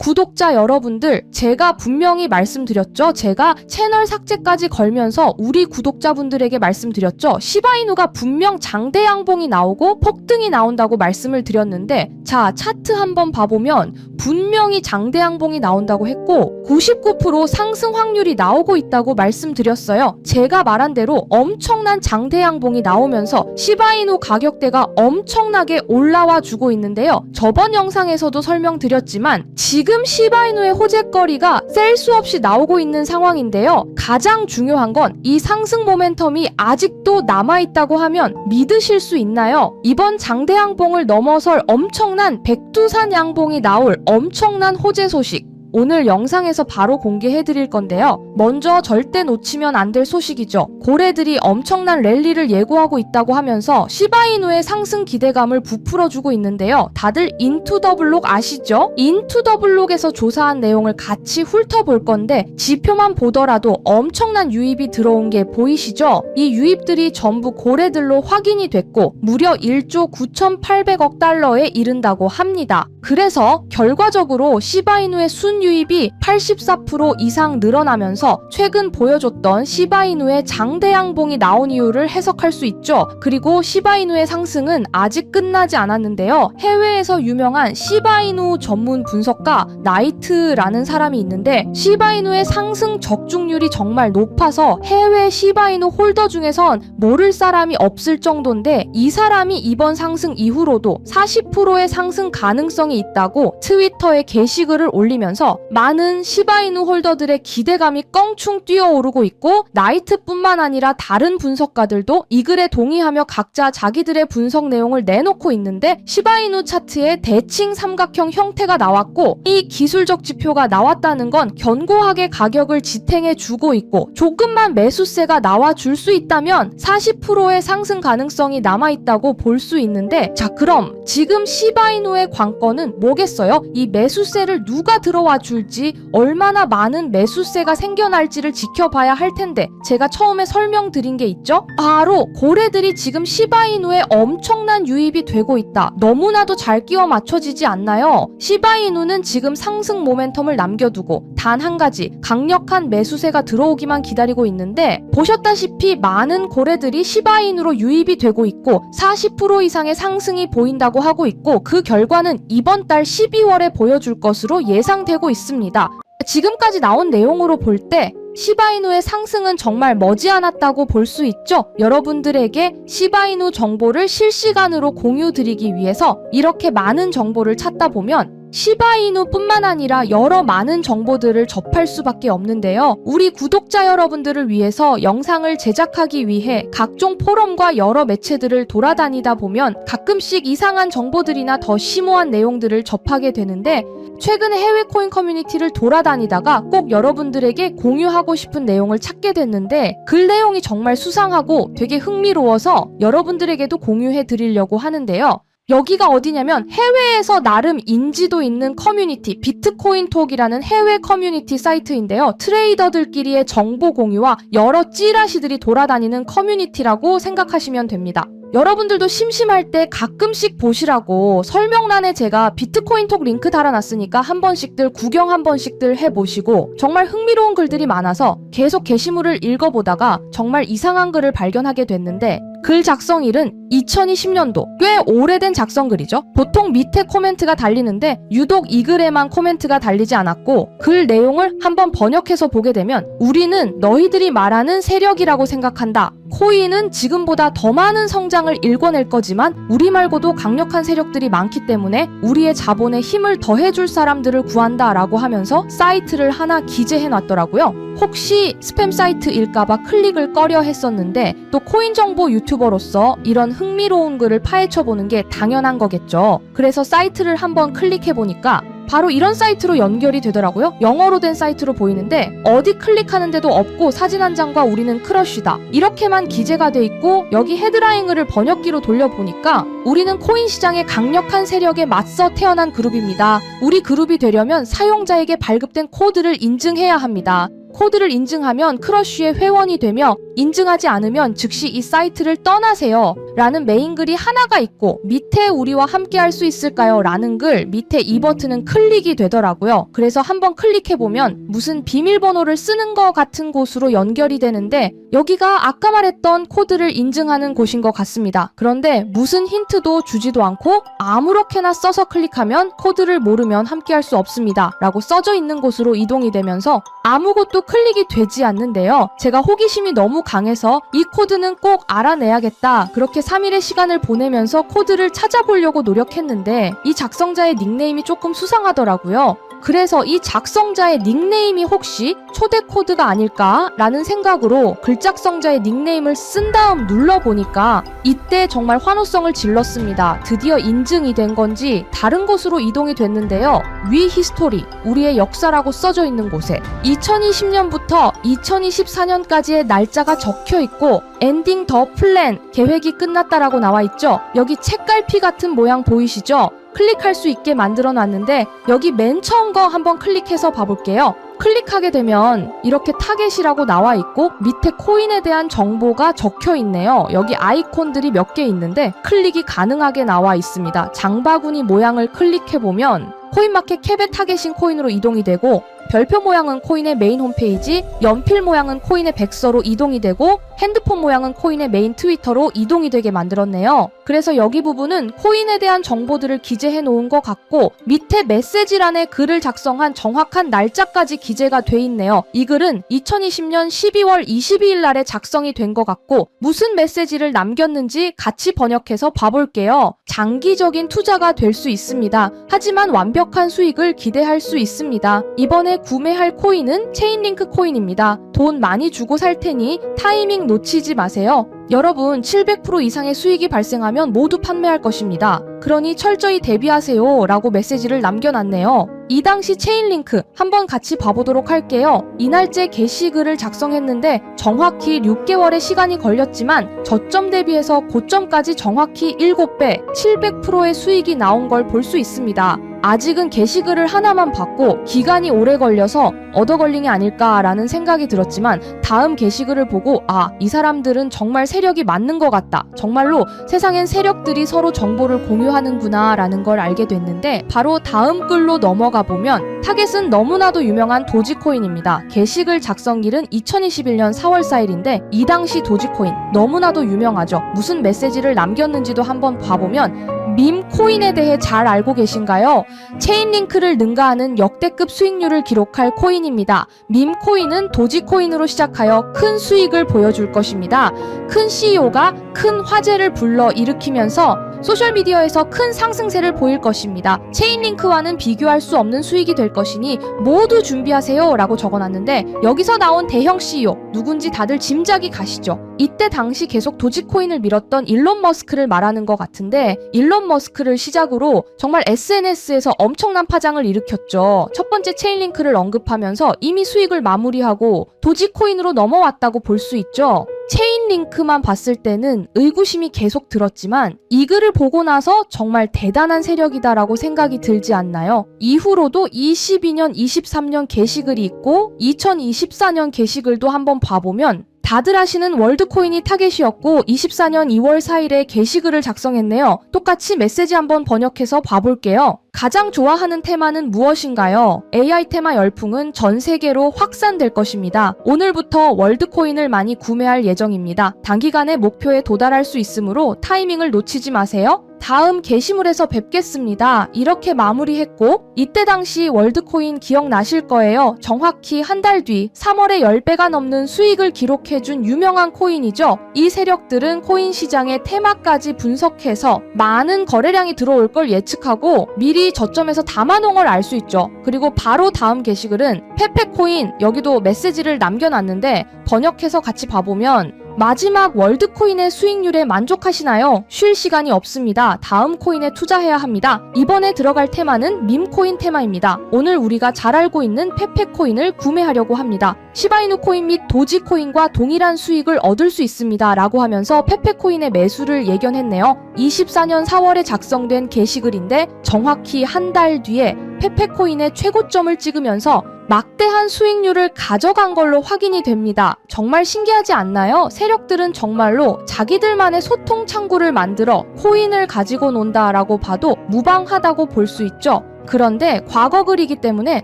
구독자 여러분들, 제가 분명히 말씀드렸죠. 제가 채널 삭제까지 걸면서 우리 구독자분들에게 말씀드렸죠. 시바이누가 분명 장대 양봉이 나오고 폭등이 나온다고 말씀을 드렸는데, 자, 차트 한번 봐보면 분명히 장대 양봉이 나온다고 했고, 99% 상승 확률이 나오고 있다고 말씀드렸어요. 제가 말한 대로 엄청난 장대 양봉이 나오면서 시바이누 가격대가 엄청나게 올라와 주고 있는데요. 저번 영상에서도 설명드렸지만 지금 시바이누의 호재거리가 셀 수 없이 나오고 있는 상황인데요. 가장 중요한 건 이 상승 모멘텀이 아직도 남아있다고 하면 믿으실 수 있나요? 이번 장대 양봉을 넘어설 엄청난 백두산 양봉이 나올 엄청난 호재 소식 오늘 영상에서 바로 공개해 드릴 건데요. 먼저 절대 놓치면 안 될 소식이죠. 고래들이 엄청난 랠리를 예고하고 있다고 하면서 시바이누의 상승 기대감을 부풀어 주고 있는데요. 다들 인투 더 블록 아시죠? 인투 더 블록에서 조사한 내용을 같이 훑어볼 건데 지표만 보더라도 엄청난 유입이 들어온 게 보이시죠? 이 유입들이 전부 고래들로 확인이 됐고 무려 1조 9,800억 달러에 이른다고 합니다. 그래서 결과적으로 시바이누의 순 유입이 84% 이상 늘어나면서 최근 보여줬던 시바이누의 장대 양봉이 나온 이유를 해석할 수 있죠. 그리고 시바이누의 상승은 아직 끝나지 않았는데요. 해외에서 유명한 시바이누 전문 분석가 나이트라는 사람이 있는데 시바이누의 상승 적중률이 정말 높아서 해외 시바이누 홀더 중에선 모를 사람이 없을 정도인데 이 사람이 이번 상승 이후로도 40%의 상승 가능성이 있다고 트위터에 게시글을 올리면서 많은 시바이누 홀더들의 기대감이 껑충 뛰어오르고 있고 나이트뿐만 아니라 다른 분석가들도 이 글에 동의하며 각자 자기들의 분석 내용을 내놓고 있는데 시바이누 차트에 대칭 삼각형 형태가 나왔고 이 기술적 지표가 나왔다는 건 견고하게 가격을 지탱해 주고 있고 조금만 매수세가 나와 줄 수 있다면 40%의 상승 가능성이 남아 있다고 볼 수 있는데 자 그럼 지금 시바이누의 관건은 뭐겠어요? 이 매수세를 누가 들어와 줄지 얼마나 많은 매수세가 생겨날지를 지켜봐야 할 텐데 제가 처음에 설명드린 게 있죠? 바로 고래들이 지금 시바이누에 엄청난 유입이 되고 있다. 너무나도 잘 끼워 맞춰지지 않나요? 시바이누는 지금 상승 모멘텀을 남겨두고 단 한 가지 강력한 매수세가 들어오기만 기다리고 있는데 보셨다시피 많은 고래들이 시바인으로 유입이 되고 있고 40% 이상의 상승이 보인다고 하고 있고 그 결과는 이번 달 12월에 보여줄 것으로 예상되고 있습니다. 지금까지 나온 내용으로 볼 때 시바이누의 상승은 정말 머지않았다고 볼 수 있죠. 여러분들에게 시바이누 정보를 실시간으로 공유 드리기 위해서 이렇게 많은 정보를 찾다 보면 시바이누뿐만 아니라 여러 많은 정보들을 접할 수밖에 없는데요. 우리 구독자 여러분들을 위해서 영상을 제작하기 위해 각종 포럼과 여러 매체들을 돌아다니다 보면 가끔씩 이상한 정보들이나 더 심오한 내용들을 접하게 되는데 최근에 해외 코인 커뮤니티를 돌아다니다가 꼭 여러분들에게 공유하고 싶은 내용을 찾게 됐는데 글 내용이 정말 수상하고 되게 흥미로워서 여러분들에게도 공유해 드리려고 하는데요. 여기가 어디냐면 해외에서 나름 인지도 있는 커뮤니티 비트코인 톡이라는 해외 커뮤니티 사이트인데요. 트레이더들끼리의 정보 공유와 여러 찌라시들이 돌아다니는 커뮤니티라고 생각하시면 됩니다. 여러분들도 심심할 때 가끔씩 보시라고 설명란에 제가 비트코인 톡 링크 달아놨으니까 한 번씩들 구경 한 번씩들 해보시고 정말 흥미로운 글들이 많아서 계속 게시물을 읽어보다가 정말 이상한 글을 발견하게 됐는데 글 작성일은 2020년도 꽤 오래된 작성글이죠. 보통 밑에 코멘트가 달리는데 유독 이 글에만 코멘트가 달리지 않았고 글 내용을 한번 번역해서 보게 되면 우리는 너희들이 말하는 세력이라고 생각한다. 코인은 지금보다 더 많은 성장을 일궈낼 거지만 우리 말고도 강력한 세력들이 많기 때문에 우리의 자본에 힘을 더해줄 사람들을 구한다라고 하면서 사이트를 하나 기재해 놨더라고요. 혹시 스팸 사이트일까봐 클릭을 꺼려 했었는데 또 코인 정보 유튜버로서 이런 흥미로운 글을 파헤쳐 보는 게 당연한 거겠죠. 그래서 사이트를 한번 클릭해 보니까 바로 이런 사이트로 연결이 되더라고요. 영어로 된 사이트로 보이는데 어디 클릭하는데도 없고 사진 한 장과 우리는 크러쉬다. 이렇게만 기재가 돼 있고 여기 헤드라인을 번역기로 돌려보니까 우리는 코인 시장의 강력한 세력에 맞서 태어난 그룹입니다. 우리 그룹이 되려면 사용자에게 발급된 코드를 인증해야 합니다. 코드를 인증하면 크러쉬의 회원이 되며 인증하지 않으면 즉시 이 사이트를 떠나세요. 라는 메인 글이 하나가 있고 밑에 우리와 함께 할 수 있을까요? 라는 글 밑에 이 버튼은 클릭이 되더라고요. 그래서 한번 클릭해 보면 무슨 비밀번호를 쓰는 것 같은 곳으로 연결이 되는데 여기가 아까 말했던 코드를 인증하는 곳인 것 같습니다. 그런데 무슨 힌트도 주지도 않고 아무렇게나 써서 클릭하면 코드를 모르면 함께 할 수 없습니다. 라고 써져 있는 곳으로 이동이 되면서 아무것도 클릭이 되지 않는데요. 제가 호기심이 너무 강해서 이 코드는 꼭 알아내야겠다. 그렇게 3일의 시간을 보내면서 코드를 찾아보려고 노력했는데 이 작성자의 닉네임이 조금 수상하더라고요. 그래서 이 작성자의 닉네임이 혹시 초대 코드가 아닐까라는 생각으로 글작성자의 닉네임을 쓴 다음 눌러보니까 이때 정말 환호성을 질렀습니다. 드디어 인증이 된 건지 다른 곳으로 이동이 됐는데요. 위 히스토리, 우리의 역사라고 써져 있는 곳에 2020년부터 2024년까지의 날짜가 적혀 있고 엔딩 더 플랜 계획이 끝났다라고 나와 있죠. 여기 책갈피 같은 모양 보이시죠? 클릭할 수 있게 만들어 놨는데 여기 맨 처음 거 한번 클릭해서 봐볼게요. 클릭하게 되면 이렇게 타겟이라고 나와 있고 밑에 코인에 대한 정보가 적혀 있네요. 여기 아이콘들이 몇 개 있는데 클릭이 가능하게 나와 있습니다. 장바구니 모양을 클릭해 보면 코인마켓 캡의 타겟인 코인으로 이동이 되고 별표 모양은 코인의 메인 홈페이지, 연필 모양은 코인의 백서로 이동이 되고 핸드폰 모양은 코인의 메인 트위터로 이동이 되게 만들었네요. 그래서 여기 부분은 코인에 대한 정보들을 기재해 놓은 것 같고 밑에 메시지란에 글을 작성한 정확한 날짜까지 기재가 돼 있네요. 이 글은 2020년 12월 22일 날에 작성이 된 것 같고 무슨 메시지를 남겼는지 같이 번역해서 봐볼게요. 장기적인 투자가 될 수 있습니다. 하지만 완벽한 수익을 기대할 수 있습니다. 이번에 구매할 코인은 체인링크 코인입니다. 돈 많이 주고 살 테니 타이밍 놓치지 마세요. 여러분, 700% 이상의 수익이 발생하면 모두 판매할 것입니다. 그러니 철저히 대비하세요. 라고 메시지를 남겨놨네요. 이 당시 체인링크 한번 같이 봐보도록 할게요. 이날째 게시글을 작성했는데 정확히 6개월의 시간이 걸렸지만 저점 대비해서 고점까지 정확히 7배, 700%의 수익이 나온 걸 볼 수 있습니다. 아직은 게시글을 하나만 받고 기간이 오래 걸려서 얻어 걸린 게 아닐까라는 생각이 들었지만 다음 게시글을 보고 아, 이 사람들은 정말 세력이 맞는 것 같다. 정말로 세상엔 세력들이 서로 정보를 공유하는구나 라는 걸 알게 됐는데 바로 다음 글로 넘어가 보면 타겟은 너무나도 유명한 도지코인입니다. 게시글 작성일은 2021년 4월 4일인데 이 당시 도지코인 너무나도 유명하죠. 무슨 메시지를 남겼는지도 한번 봐보면 밈 코인에 대해 잘 알고 계신가요? 체인 링크를 능가하는 역대급 수익률을 기록할 코인입니다. 밈 코인은 도지 코인으로 시작하여 큰 수익을 보여줄 것입니다. 큰 CEO가 큰 화제를 불러 일으키면서 소셜미디어에서 큰 상승세를 보일 것입니다. 체인링크와는 비교할 수 없는 수익이 될 것이니 모두 준비하세요 라고 적어놨는데 여기서 나온 대형 CEO 누군지 다들 짐작이 가시죠? 이때 당시 계속 도지코인을 밀었던 일론 머스크를 말하는 것 같은데 일론 머스크를 시작으로 정말 SNS에서 엄청난 파장을 일으켰죠. 첫 번째 체인링크를 언급하면서 이미 수익을 마무리하고 도지코인으로 넘어왔다고 볼 수 있죠. 체인 링크만 봤을 때는 의구심이 계속 들었지만 이 글을 보고 나서 정말 대단한 세력이다라고 생각이 들지 않나요? 이후로도 22년, 23년 게시글이 있고 2024년 게시글도 한번 봐보면 다들 아시는 월드코인이 타겟이었고 24년 2월 4일에 게시글을 작성했네요. 똑같이 메시지 한번 번역해서 봐볼게요. 가장 좋아하는 테마는 무엇인가요? AI 테마 열풍은 전 세계로 확산될 것입니다. 오늘부터 월드코인을 많이 구매할 예정입니다. 단기간에 목표에 도달할 수 있으므로 타이밍을 놓치지 마세요. 다음 게시물에서 뵙겠습니다. 이렇게 마무리했고 이때 당시 월드코인 기억나실 거예요. 정확히 한 달 뒤 3월에 10배가 넘는 수익을 기록해준 유명한 코인이죠. 이 세력들은 코인 시장의 테마까지 분석해서 많은 거래량이 들어올 걸 예측하고 미리 저점에서 담아놓은 걸 알 수 있죠. 그리고 바로 다음 게시글은 페페코인 여기도 메시지를 남겨놨는데 번역해서 같이 봐보면 마지막 월드코인의 수익률에 만족하시나요? 쉴 시간이 없습니다. 다음 코인에 투자해야 합니다. 이번에 들어갈 테마는 밈코인 테마입니다. 오늘 우리가 잘 알고 있는 페페코인을 구매하려고 합니다. 시바이누 코인 및 도지 코인과 동일한 수익을 얻을 수 있습니다. 라고 하면서 페페코인의 매수를 예견했네요. 24년 4월에 작성된 게시글인데 정확히 한 달 뒤에 페페코인의 최고점을 찍으면서 막대한 수익률을 가져간 걸로 확인이 됩니다. 정말 신기하지 않나요? 세력들은 정말로 자기들만의 소통 창구를 만들어 코인을 가지고 논다라고 봐도 무방하다고 볼 수 있죠. 그런데 과거 글이기 때문에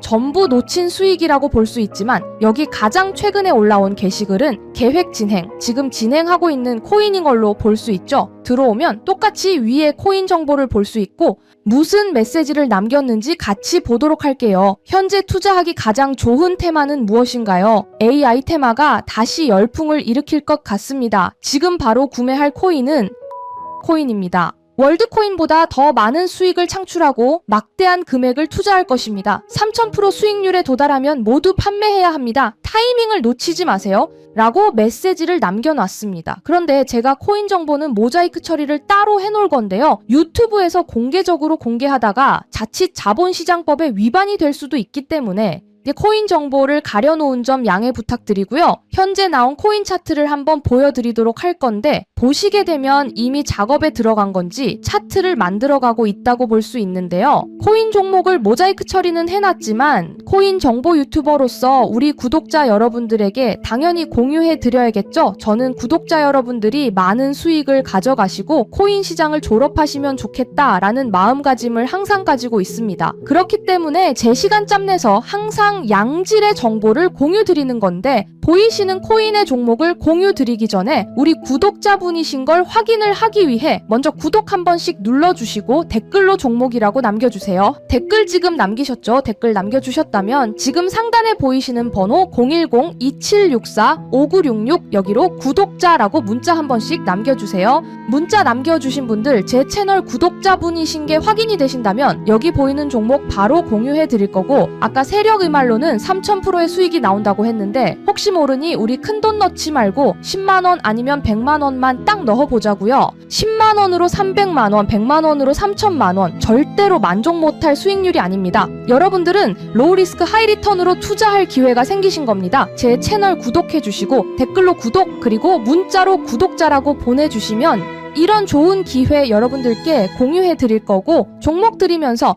전부 놓친 수익이라고 볼 수 있지만 여기 가장 최근에 올라온 게시글은 계획 진행, 지금 진행하고 있는 코인인 걸로 볼 수 있죠. 들어오면 똑같이 위에 코인 정보를 볼 수 있고 무슨 메시지를 남겼는지 같이 보도록 할게요. 현재 투자하기 가장 좋은 테마는 무엇인가요? AI 테마가 다시 열풍을 일으킬 것 같습니다. 지금 바로 구매할 코인은 코인입니다. 월드코인보다 더 많은 수익을 창출하고 막대한 금액을 투자할 것입니다. 3000% 수익률에 도달하면 모두 판매해야 합니다. 타이밍을 놓치지 마세요. 라고 메시지를 남겨놨습니다. 그런데 제가 코인 정보는 모자이크 처리를 따로 해놓을 건데요. 유튜브에서 공개적으로 공개하다가 자칫 자본시장법에 위반이 될 수도 있기 때문에 코인 정보를 가려놓은 점 양해 부탁드리고요. 현재 나온 코인 차트를 한번 보여드리도록 할 건데 보시게 되면 이미 작업에 들어간 건지 차트를 만들어가고 있다고 볼 수 있는데요. 코인 종목을 모자이크 처리는 해놨지만 코인 정보 유튜버로서 우리 구독자 여러분들에게 당연히 공유해 드려야겠죠. 저는 구독자 여러분들이 많은 수익을 가져가시고 코인 시장을 졸업하시면 좋겠다라는 마음가짐을 항상 가지고 있습니다. 그렇기 때문에 제 시간짬 내서 항상 양질의 정보를 공유 드리는 건데 보이시는 코인의 종목을 공유 드리기 전에 우리 구독자분이신 걸 확인을 하기 위해 먼저 구독 한 번씩 눌러주시고 댓글로 종목이라고 남겨주세요. 댓글 지금 남기셨죠? 댓글 남겨주셨다면 지금 상단에 보이시는 번호 010-2764-5966 여기로 구독자라고 문자 한 번씩 남겨주세요. 문자 남겨주신 분들 제 채널 구독자분이신 게 확인이 되신다면 여기 보이는 종목 바로 공유해 드릴 거고 아까 세력 의말로는 3000%의 수익이 나온다고 했는데 혹시 모르니 우리 큰 돈 넣지 말고 10만원 아니면 100만원만 딱 넣어보자고요. 10만원으로 300만원 100만원으로 3천만원 절대로 만족 못할 수익률이 아닙니다. 여러분들은 로우 리스크 하이 리턴으로 투자할 기회가 생기신 겁니다. 제 채널 구독해 주시고 댓글로 구독 그리고 문자로 구독자라고 보내주시면 이런 좋은 기회 여러분들께 공유해 드릴 거고 종목 드리면서